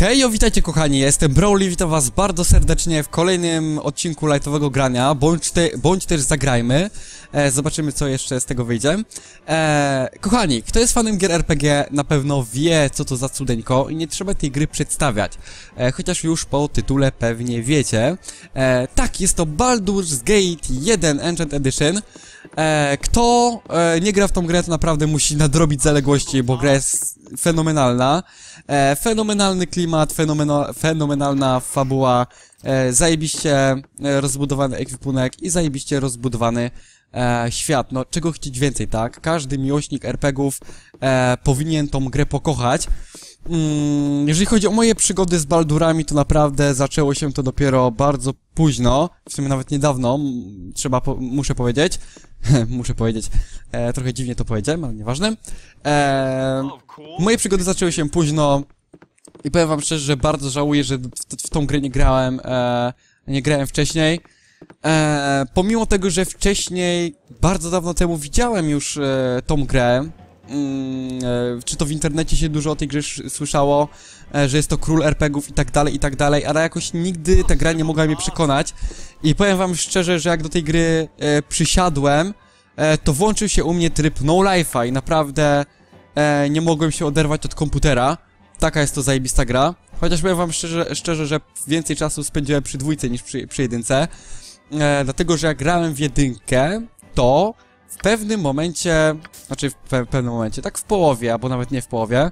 Hejo, witajcie kochani, jestem Brawly, witam was bardzo serdecznie w kolejnym odcinku lightowego grania, bądź, te, bądź też zagrajmy, e, zobaczymy co jeszcze z tego wyjdzie. E, kochani, kto jest fanem gier RPG na pewno wie co to za cudeńko i nie trzeba tej gry przedstawiać, e, chociaż już po tytule pewnie wiecie. E, tak, jest to Baldur's Gate 1 Ancient Edition, e, kto e, nie gra w tą grę to naprawdę musi nadrobić zaległości, bo gra jest fenomenalna. E, fenomenalny klimat, fenomenalna fabuła, e, zajebiście e, rozbudowany ekwipunek i zajebiście rozbudowany e, świat. No, czego chcieć więcej, tak? Każdy miłośnik RPGów e, powinien tą grę pokochać. Mm, jeżeli chodzi o moje przygody z Baldurami, to naprawdę zaczęło się to dopiero bardzo późno, w sumie nawet niedawno, trzeba, po, muszę powiedzieć, muszę powiedzieć, e, trochę dziwnie to powiedziałem, ale nieważne. E, moje przygody zaczęły się późno i powiem wam szczerze, że bardzo żałuję, że w, w tą grę nie grałem, e, nie grałem wcześniej. E, pomimo tego, że wcześniej, bardzo dawno temu widziałem już e, tą grę, mm, e, czy to w internecie się dużo o tej grze sz- słyszało, e, że jest to król RPGów i tak dalej, i tak dalej, ale jakoś nigdy ta gra nie mogła mnie przekonać. I powiem wam szczerze, że jak do tej gry e, przysiadłem, to włączył się u mnie tryb no life'a i naprawdę nie mogłem się oderwać od komputera. Taka jest to zajebista gra. Chociaż powiem wam szczerze, szczerze że więcej czasu spędziłem przy dwójce niż przy, przy jedynce. E, dlatego, że jak grałem w jedynkę, to w pewnym momencie, znaczy w pe pewnym momencie, tak w połowie, albo nawet nie w połowie,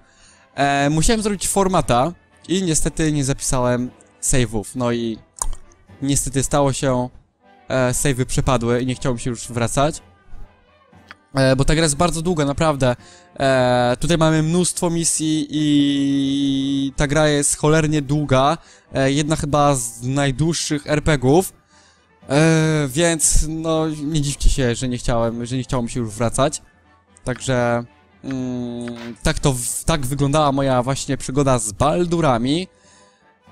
e, musiałem zrobić formata i niestety nie zapisałem save'ów. No i niestety stało się, e, save'y przepadły i nie chciało mi się już wracać. E, bo ta gra jest bardzo długa, naprawdę. E, tutaj mamy mnóstwo misji i ta gra jest cholernie długa. E, jedna chyba z najdłuższych RPGów. E, więc no nie dziwcie się, że nie chciałem, że nie chciało mi się już wracać. Także mm, tak to tak wyglądała moja właśnie przygoda z Baldurami.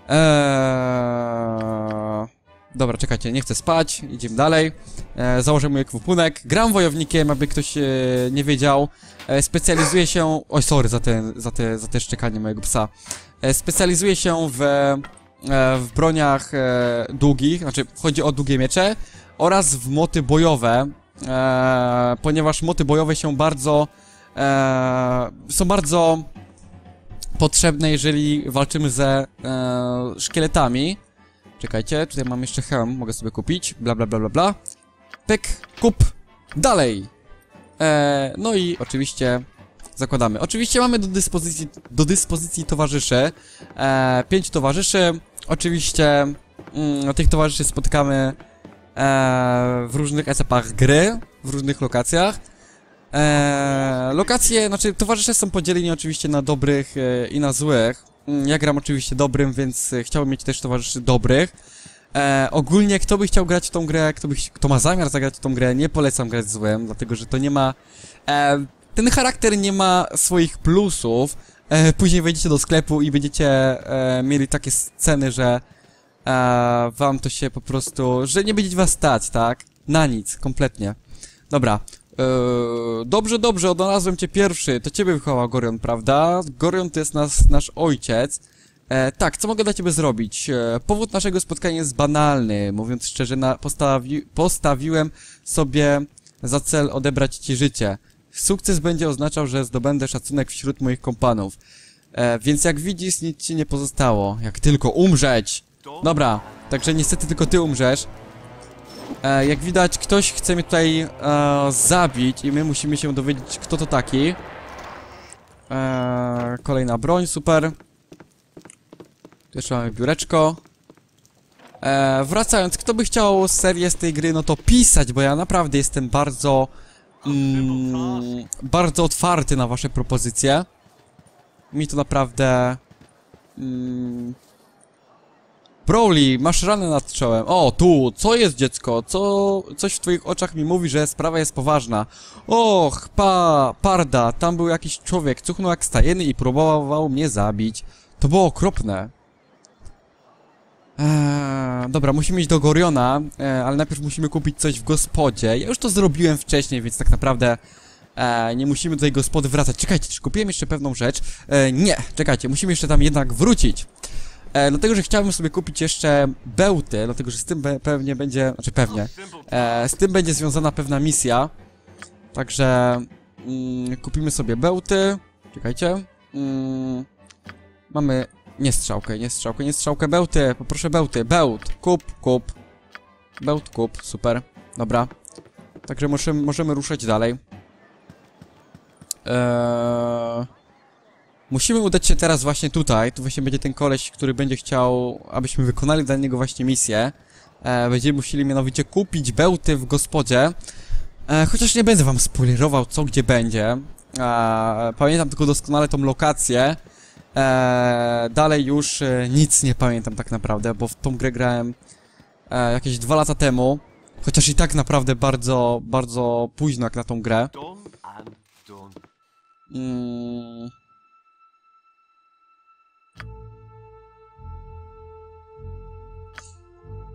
Eee... Dobra, czekajcie, nie chcę spać, idziemy dalej. E, założę mój ekwipunek. Gram wojownikiem, aby ktoś e, nie wiedział. E, specjalizuję się... Oj, sorry za te, za te, za te szczekanie mojego psa. E, specjalizuję się w, w broniach e, długich, znaczy chodzi o długie miecze oraz w moty bojowe, e, ponieważ moty bojowe się bardzo... E, są bardzo potrzebne, jeżeli walczymy ze e, szkieletami. Czekajcie, tutaj mam jeszcze hełm, mogę sobie kupić, bla bla bla bla bla. Pyk, kup, dalej. E, no i oczywiście zakładamy. Oczywiście mamy do dyspozycji, do dyspozycji towarzyszy, e, pięć towarzyszy. Oczywiście mm, tych towarzyszy spotykamy e, w różnych etapach gry, w różnych lokacjach. E, lokacje, znaczy towarzysze są podzieleni oczywiście na dobrych e, i na złych. Mm, Ja gram oczywiście dobrym, więc chciałbym mieć też towarzyszy dobrych. E, ogólnie, kto by chciał grać w tą grę, kto, by, kto ma zamiar zagrać w tą grę, nie polecam grać złym, dlatego że to nie ma... E, ten charakter nie ma swoich plusów. E, później wejdziecie do sklepu i będziecie e, mieli takie sceny, że e, wam to się po prostu... że nie będzie was stać, tak? Na nic, kompletnie. Dobra. Eee, dobrze, dobrze, odnalazłem cię pierwszy. To ciebie wychował Gorion, prawda? Gorion to jest nas, nasz ojciec. E, tak, co mogę dla ciebie zrobić? E, powód naszego spotkania jest banalny. Mówiąc szczerze, na, postawi, postawiłem sobie za cel odebrać ci życie. Sukces będzie oznaczał, że zdobędę szacunek wśród moich kompanów. E, więc jak widzisz, nic ci nie pozostało. Jak tylko umrzeć! Dobra, także niestety tylko ty umrzesz. E, jak widać, ktoś chce mnie tutaj e, zabić i my musimy się dowiedzieć, kto to taki. E, kolejna broń, super. Tu jeszcze mamy biureczko. E, wracając, kto by chciał serię z tej gry, no to pisać, bo ja naprawdę jestem bardzo... Mm, bardzo otwarty na wasze propozycje. Mi to naprawdę... Mm, Broly, masz ranę nad czołem. O, tu, co jest dziecko? Co, coś w twoich oczach mi mówi, że sprawa jest poważna. Och, pa, parda, tam był jakiś człowiek, cuchnął jak stajeny i próbował mnie zabić. To było okropne. Eee, dobra, musimy iść do Goriona, e, ale najpierw musimy kupić coś w gospodzie. Ja już to zrobiłem wcześniej, więc tak naprawdę e, nie musimy do tej gospody wracać. Czekajcie, czy kupiłem jeszcze pewną rzecz? E, nie, czekajcie, musimy jeszcze tam jednak wrócić. E, dlatego, że chciałbym sobie kupić jeszcze bełty, dlatego, że z tym pe pewnie będzie, znaczy pewnie, e, z tym będzie związana pewna misja. Także mm, kupimy sobie bełty. Czekajcie. Mm, mamy nie strzałkę, nie strzałkę, nie strzałkę, bełty, poproszę bełty, bełt, kup, kup. Bełt, kup, super, dobra. Także możemy, możemy ruszać dalej. Eee... Musimy udać się teraz właśnie tutaj, tu właśnie będzie ten koleś, który będzie chciał, abyśmy wykonali dla niego właśnie misję. E, będziemy musieli mianowicie kupić bełty w gospodzie. E, chociaż nie będę wam spoilerował co gdzie będzie. E, pamiętam tylko doskonale tą lokację. E, dalej już e, nic nie pamiętam tak naprawdę, bo w tą grę grałem e, jakieś dwa lata temu. Chociaż i tak naprawdę bardzo, bardzo późno jak na tą grę. Mm.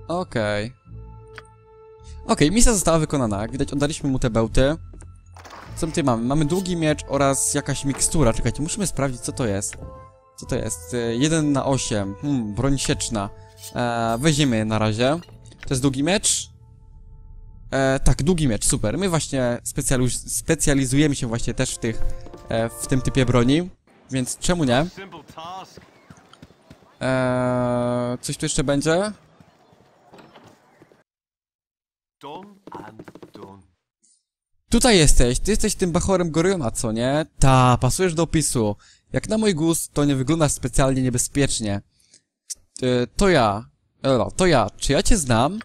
Okej. Okej, misja została wykonana. Jak widać, oddaliśmy mu te bełty. Co my tutaj mamy? Mamy długi miecz oraz jakaś mikstura. Czekajcie, musimy sprawdzić, co to jest. Co to jest? 1 na 8. Hmm, broń sieczna. E, weźmiemy je na razie. To jest długi miecz? E, tak, długi miecz, super. My właśnie specjaliz specjalizujemy się właśnie też w tych, e, w tym typie broni, więc czemu nie? E, coś tu jeszcze będzie? Tutaj jesteś, ty jesteś tym bachorem Goriona, co nie? Ta, pasujesz do opisu. Jak na mój gust, to nie wyglądasz specjalnie niebezpiecznie. E, to ja. Elo, to ja. Czy ja cię znam?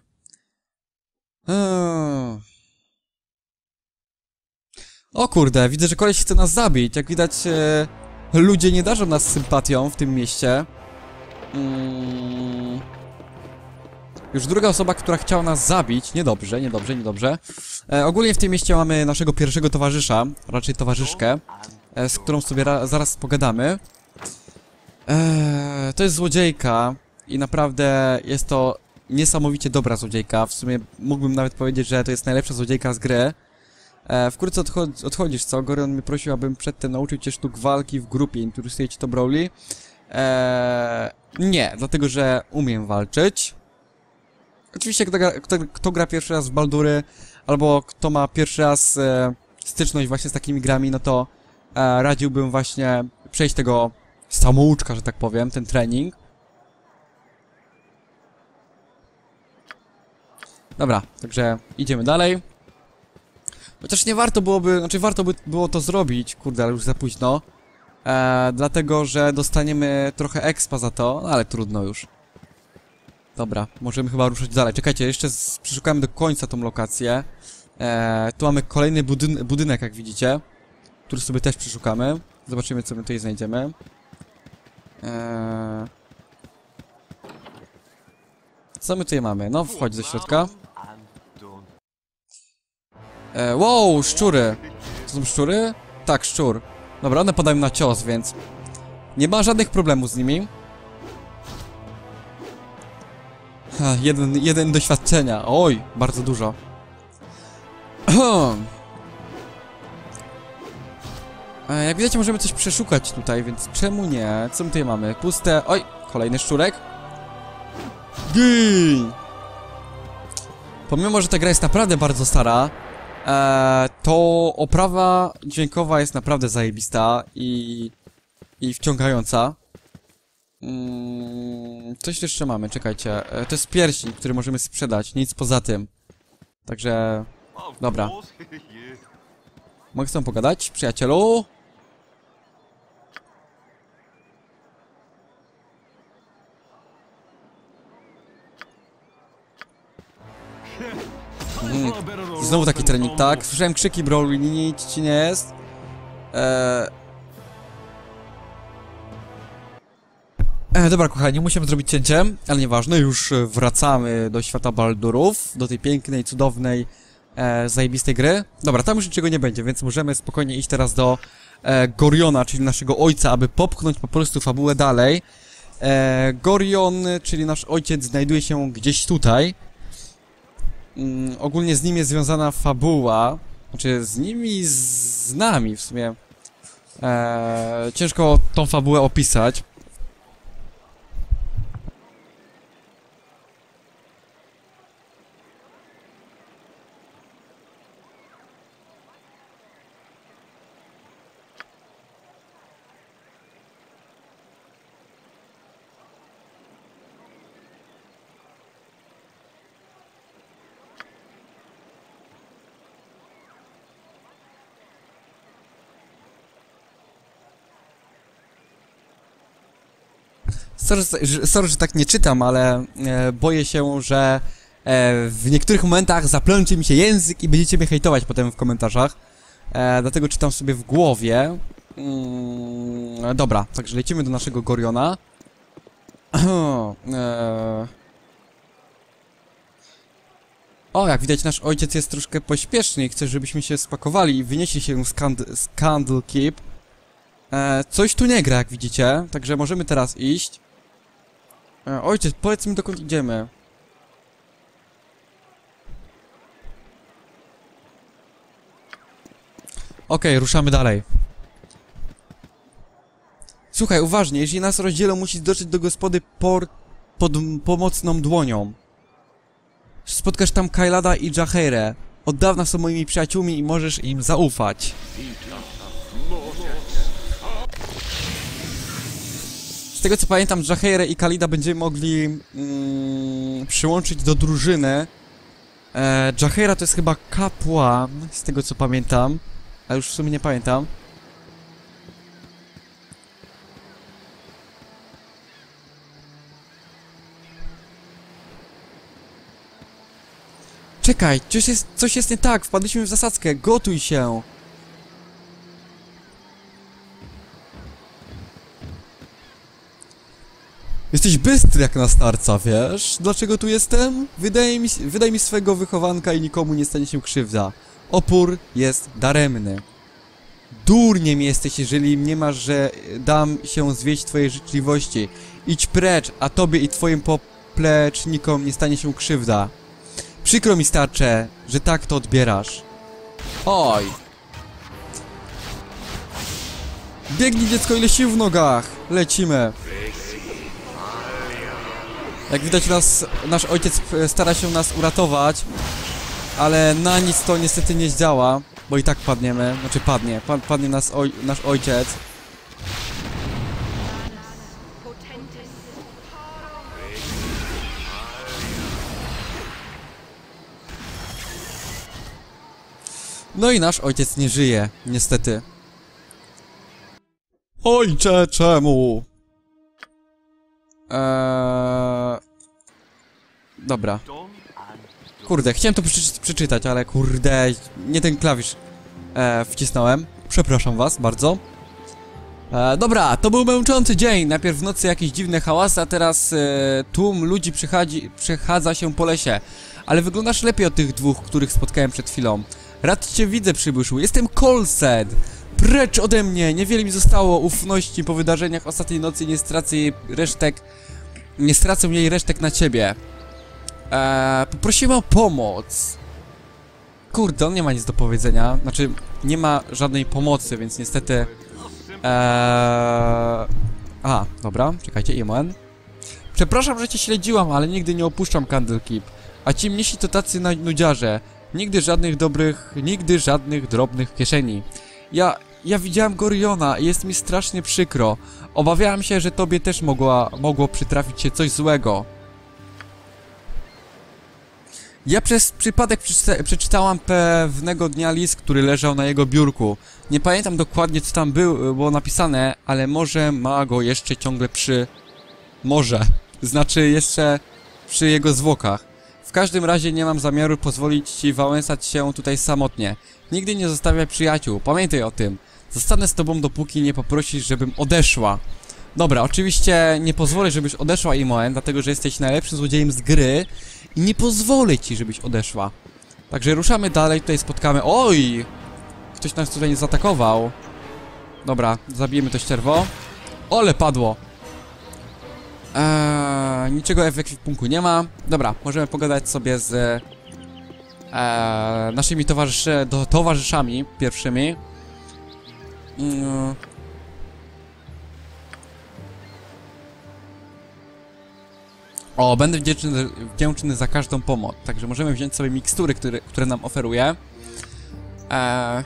O kurde, widzę, że koleś chce nas zabić. Jak widać, e, ludzie nie darzą nas sympatią w tym mieście. Mm. Już druga osoba, która chciała nas zabić. Niedobrze, niedobrze, niedobrze. E, ogólnie w tym mieście mamy naszego pierwszego towarzysza, raczej towarzyszkę, z którą sobie ra- zaraz pogadamy. E, to jest złodziejka i naprawdę jest to niesamowicie dobra złodziejka. W sumie mógłbym nawet powiedzieć, że to jest najlepsza złodziejka z gry. E, wkrótce odchod odchodzisz, co? Gorion mnie prosił, abym przedtem nauczył cię sztuk walki w grupie. Interesuje cię to Brawly? E, nie, dlatego że umiem walczyć. Oczywiście kto gra, kto, kto gra pierwszy raz w Baldury, albo kto ma pierwszy raz e, styczność właśnie z takimi grami, no to e, radziłbym właśnie przejść tego samouczka, że tak powiem, ten trening. Dobra, także idziemy dalej. Chociaż nie warto byłoby, znaczy warto by było to zrobić, kurde, ale już za późno. E, dlatego, że dostaniemy trochę expa za to, ale trudno już. Dobra, możemy chyba ruszyć dalej. Czekajcie, jeszcze z, przeszukamy do końca tą lokację. E, tu mamy kolejny budyn budynek, jak widzicie, który sobie też przeszukamy. Zobaczymy, co my tutaj znajdziemy. E, co my tutaj mamy? No, wchodź do środka. Done and done. E, wow, szczury. To są szczury? Tak, szczur. Dobra, one padają na cios, więc nie ma żadnych problemów z nimi. Ha, jeden, jeden doświadczenia. Oj, bardzo dużo. Jak widzicie, możemy coś przeszukać tutaj, więc czemu nie? Co my tutaj mamy? Puste... Oj, kolejny szczurek. Gin! Pomimo, że ta gra jest naprawdę bardzo stara, e, to oprawa dźwiękowa jest naprawdę zajebista i, i wciągająca. Mm, coś jeszcze mamy, czekajcie. E, to jest pierścień, który możemy sprzedać, nic poza tym. Także Dobra. mogę z tobą pogadać, przyjacielu? Znowu taki trening, tak? Słyszałem krzyki Broly, nic ci nie jest. Eee... E, dobra, kochani, musimy zrobić cięcie, ale nieważne, już wracamy do świata Baldurów, do tej pięknej, cudownej, e, zajebistej gry. Dobra, tam już niczego nie będzie, więc możemy spokojnie iść teraz do e, Goriona, czyli naszego ojca, aby popchnąć po prostu fabułę dalej. E, Gorion, czyli nasz ojciec, znajduje się gdzieś tutaj. Mm, ogólnie z nim jest związana fabuła, znaczy z nimi, z, z nami w sumie. E, ciężko tą fabułę opisać. Sorry, sorry, że tak nie czytam, ale e, boję się, że e, w niektórych momentach zaplączy mi się język i będziecie mnie hejtować potem w komentarzach. E, dlatego czytam sobie w głowie. Mm, dobra, także lecimy do naszego Goriona. e, o, jak widać nasz ojciec jest troszkę pośpieszny i chce, żebyśmy się spakowali i wynieśli się z, Cand- Candle Keep. E, coś tu nie gra, jak widzicie, także możemy teraz iść. E, ojciec, powiedz mi dokąd idziemy. Okej, ruszamy dalej. Słuchaj, uważnie, jeśli nas rozdzielą, musisz dotrzeć do gospody por... pod pomocną dłonią. Spotkasz tam Kailada i Jaheirę. Od dawna są moimi przyjaciółmi i możesz im zaufać. Z tego co pamiętam, Jaheirę i Kalida będziemy mogli mm, przyłączyć do drużyny. E, Jaheira to jest chyba kapłan, z tego co pamiętam. A już w sumie nie pamiętam. Czekaj, coś jest, coś jest nie tak, wpadliśmy w zasadzkę, gotuj się! Jesteś bystry jak na starca, wiesz? Dlaczego tu jestem? Wydaje mi, wydaj mi swego wychowanka i nikomu nie stanie się krzywda. Opór jest daremny. Durniem jesteś, jeżeli nie masz, że dam się zwieść twojej życzliwości. Idź precz, a tobie i twoim poplecznikom nie stanie się krzywda. Przykro mi starcze, że tak to odbierasz. Oj. Biegnij dziecko ile sił w nogach. Lecimy. Jak widać nas, nasz ojciec e, stara się nas uratować, ale na nic to niestety nie zdziała, bo i tak padniemy, znaczy padnie, pa, padnie nas oj, nasz ojciec. No i nasz ojciec nie żyje, niestety. Ojcze, czemu? Eee... Dobra. Kurde, chciałem to przeczy przeczytać, ale kurde, nie ten klawisz e, wcisnąłem. Przepraszam was bardzo. E, dobra, to był męczący dzień. Najpierw w nocy jakieś dziwne hałasy, a teraz e, tłum ludzi przechadza się po lesie. Ale wyglądasz lepiej od tych dwóch, których spotkałem przed chwilą. Rad cię widzę, przybyszu. Jestem Colsed. Precz ode mnie! Niewiele mi zostało ufności po wydarzeniach ostatniej nocy nie stracę jej resztek... Nie stracę jej resztek na ciebie. Eee, poprosiłem o pomoc. Kurde, on nie ma nic do powiedzenia. Znaczy, nie ma żadnej pomocy, więc niestety... Eee... Aha, dobra, czekajcie, Imon. Przepraszam, że cię śledziłam, ale nigdy nie opuszczam Candlekeep. A ci mniejsi to tacy nudziarze. Nigdy żadnych dobrych, nigdy żadnych drobnych kieszeni. Ja, ja widziałam Goriona i jest mi strasznie przykro. Obawiałam się, że tobie też mogła, mogło przytrafić się coś złego. Ja przez przypadek przeczyta przeczytałam pewnego dnia list, który leżał na jego biurku. Nie pamiętam dokładnie co tam był, było napisane, ale może ma go jeszcze ciągle przy... Może. Znaczy jeszcze przy jego zwłokach. W każdym razie nie mam zamiaru pozwolić ci wałęsać się tutaj samotnie. Nigdy nie zostawiaj przyjaciół, pamiętaj o tym. Zostanę z tobą dopóki nie poprosisz, żebym odeszła. Dobra, oczywiście nie pozwolę, żebyś odeszła Imoen, dlatego że jesteś najlepszym złodziejem z gry i nie pozwolę ci, żebyś odeszła. Także ruszamy dalej, tutaj spotkamy... Oj! Ktoś nas tutaj nie zaatakował. Dobra, zabijemy to ścierwo. Ole, padło! Eee, niczego w ekwipunku nie ma. Dobra, możemy pogadać sobie z... Eee, naszymi towarzyszy, do, towarzyszami pierwszymi. Mm. O, będę wdzięczny, wdzięczny za każdą pomoc. Także możemy wziąć sobie mikstury, które, które nam oferuje. Eee...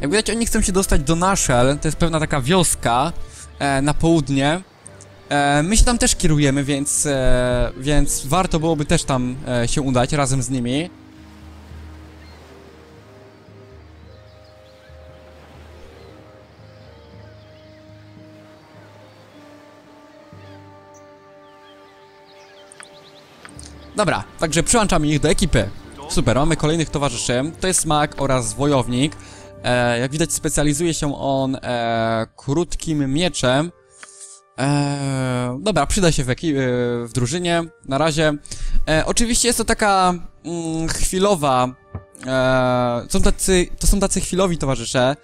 Jak widać, oni chcą się dostać do Nashel. To jest pewna taka wioska e, na południe. E, my się tam też kierujemy, więc, e, więc warto byłoby też tam e, się udać razem z nimi. Dobra, także przyłączamy ich do ekipy. Super, mamy kolejnych towarzyszy. To jest Mak oraz Wojownik. E, jak widać specjalizuje się on e, krótkim mieczem. E, dobra, przyda się w, eki- e, w drużynie. Na razie. E, oczywiście jest to taka mm, chwilowa. E, są tacy, to są tacy chwilowi towarzysze.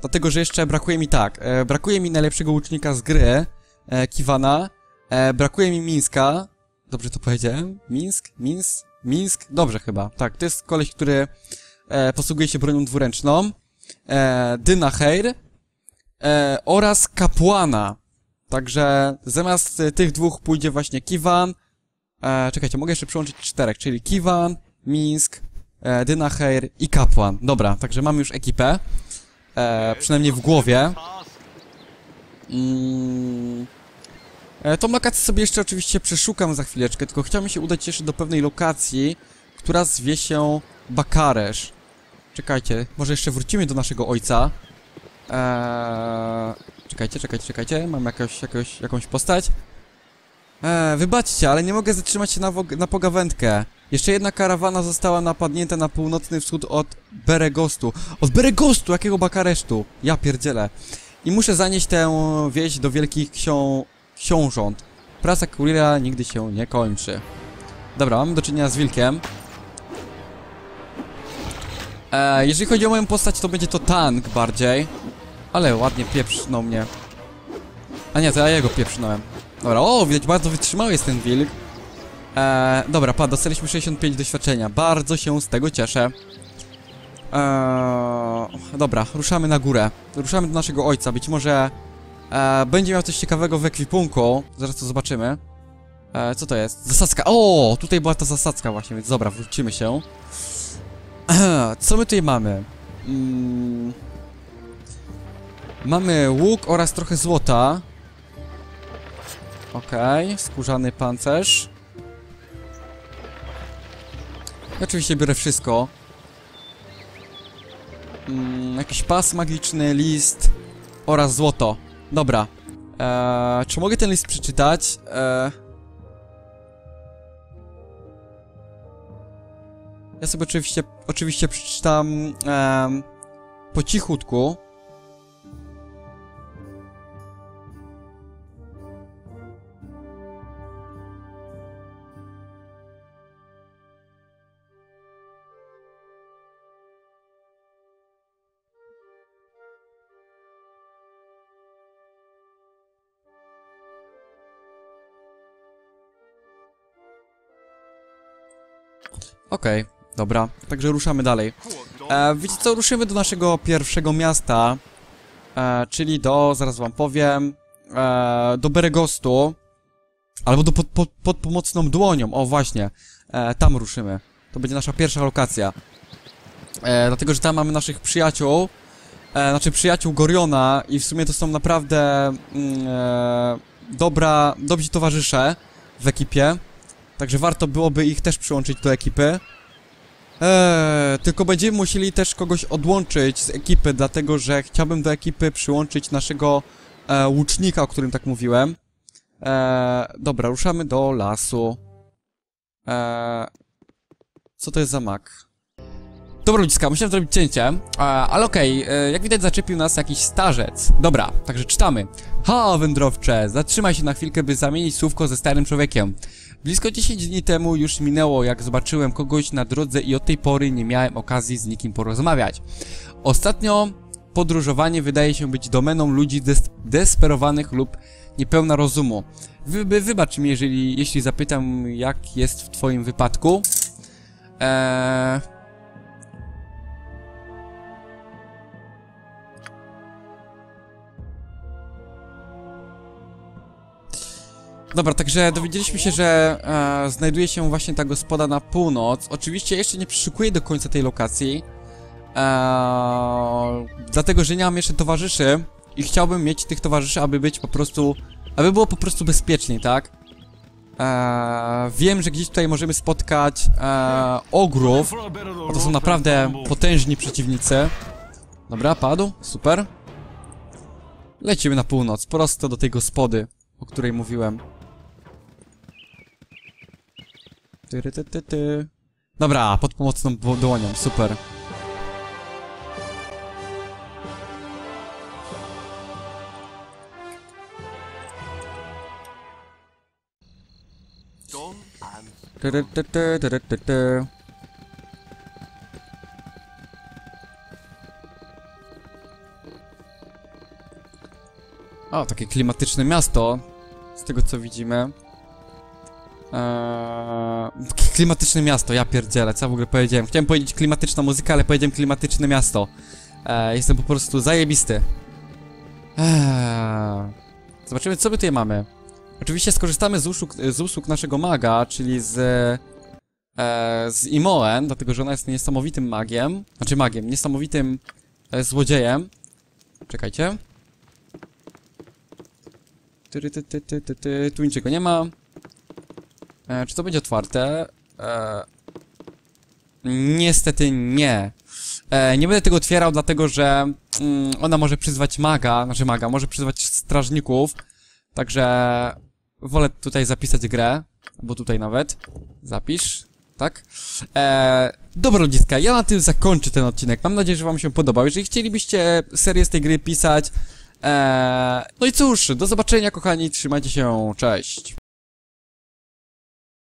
Dlatego, że jeszcze brakuje mi tak. E, brakuje mi najlepszego łucznika z gry. E, Kiwana. E, brakuje mi Mińska. Dobrze to powiedziałem? Mińsk? Minsk? Minsk? Dobrze chyba. Tak, to jest koleś, który e, posługuje się bronią dwuręczną. E, Dynaheir. E, oraz Kapłana. Także zamiast e, tych dwóch pójdzie właśnie Kiwan. E, czekajcie, mogę jeszcze przyłączyć czterech, czyli Kiwan, Minsk, e, Dynaheir i Kapłan. Dobra, także mamy już ekipę. E, przynajmniej w głowie. Mm. E, Tą lokację sobie jeszcze oczywiście przeszukam za chwileczkę, tylko chciałbym się udać jeszcze do pewnej lokacji, która zwie się Bakaresz. Czekajcie, może jeszcze wrócimy do naszego ojca. Eee, czekajcie, czekajcie, czekajcie, mam jakąś, jakąś, jakąś postać. Eee, wybaczcie, ale nie mogę zatrzymać się na, na pogawędkę. Jeszcze jedna karawana została napadnięta na północny wschód od Beregostu. Od Beregostu! Jakiego Bakaresztu? Ja pierdzielę. I muszę zanieść tę wieść do wielkich ksią... książąt. Praca kuriera nigdy się nie kończy. Dobra, mamy do czynienia z wilkiem. E, jeżeli chodzi o moją postać, to będzie to tank bardziej. Ale ładnie pieprznął mnie. A nie, to ja jego pieprznąłem. Dobra, o, widać, bardzo wytrzymały jest ten wilk. E, dobra, pa, dostaliśmy 65 doświadczenia. Bardzo się z tego cieszę. Eee, dobra, ruszamy na górę. Ruszamy do naszego ojca. Być może e, będzie miał coś ciekawego w ekwipunku. Zaraz to zobaczymy. E, co to jest? Zasadzka. O, tutaj była ta zasadzka właśnie, więc dobra, wrócimy się. Co my tutaj mamy? Mm, mamy łuk oraz trochę złota. Okej, skórzany pancerz. I oczywiście biorę wszystko. Mm, jakiś pas magiczny, list oraz złoto. Dobra. Eee, czy mogę ten list przeczytać? Eee... Ja sobie oczywiście, oczywiście przeczytam em, po cichutku. Okej, dobra. Także ruszamy dalej. E, wiecie co, ruszymy do naszego pierwszego miasta, e, czyli do, zaraz wam powiem, e, do Beregostu, albo do pod, pod, pod pomocną dłonią, o właśnie, e, tam ruszymy. To będzie nasza pierwsza lokacja. E, dlatego, że tam mamy naszych przyjaciół, e, znaczy przyjaciół Goriona i w sumie to są naprawdę mm, e, dobra, dobrzy towarzysze w ekipie. Także warto byłoby ich też przyłączyć do ekipy. Eee, tylko będziemy musieli też kogoś odłączyć z ekipy, dlatego że chciałbym do ekipy przyłączyć naszego e, łucznika, o którym tak mówiłem. Eee, dobra, ruszamy do lasu. Eee, co to jest za mak? Dobra ludziska, musiałem zrobić cięcie, e, ale okej, e, jak widać zaczepił nas jakiś starzec. Dobra, także czytamy. Ha, wędrowcze, zatrzymaj się na chwilkę, by zamienić słówko ze starym człowiekiem. Blisko 10 dni temu już minęło, jak zobaczyłem kogoś na drodze i od tej pory nie miałem okazji z nikim porozmawiać. Ostatnio podróżowanie wydaje się być domeną ludzi des desperowanych lub niepełna rozumu. Wy wy- wybacz mi, jeżeli, jeśli zapytam, jak jest w twoim wypadku. Eee... Dobra, także dowiedzieliśmy się, że e, znajduje się właśnie ta gospoda na północ. Oczywiście jeszcze nie przeszukuję do końca tej lokacji. E, dlatego, że nie mam jeszcze towarzyszy i chciałbym mieć tych towarzyszy, aby być po prostu... Aby było po prostu bezpieczniej, tak? E, wiem, że gdzieś tutaj możemy spotkać e, ogrów. Bo to są naprawdę potężni przeciwnicy. Dobra, padł, super. Lecimy na północ, prosto do tej gospody, o której mówiłem. Tyry, ty, ty, ty. Dobra, pod pomocną dłonią, super. Ty, ty, ty, ty. O, takie klimatyczne miasto. Z tego co widzimy. Eee, klimatyczne miasto, ja pierdzielę, co w ogóle powiedziałem? Chciałem powiedzieć klimatyczna muzyka, ale powiedziałem klimatyczne miasto. Eee, jestem po prostu zajebisty. Eee, zobaczymy, co my tutaj mamy. Oczywiście skorzystamy z usług, z usług naszego maga, czyli z, e, z Imoen, dlatego że ona jest niesamowitym magiem, znaczy magiem, niesamowitym e, złodziejem. Czekajcie. Tyry, ty, ty, ty, ty, ty. Tu niczego nie ma. E, czy to będzie otwarte? E, niestety nie. E, nie będę tego otwierał, dlatego że mm, ona może przyzwać maga, znaczy maga, może przyzwać strażników. Także wolę tutaj zapisać grę, bo tutaj nawet. Zapisz, tak? Eee, dobra ludziska, ja na tym zakończę ten odcinek. Mam nadzieję, że wam się podobał. Jeżeli chcielibyście serię z tej gry pisać, eee, no i cóż, do zobaczenia kochani, trzymajcie się, cześć.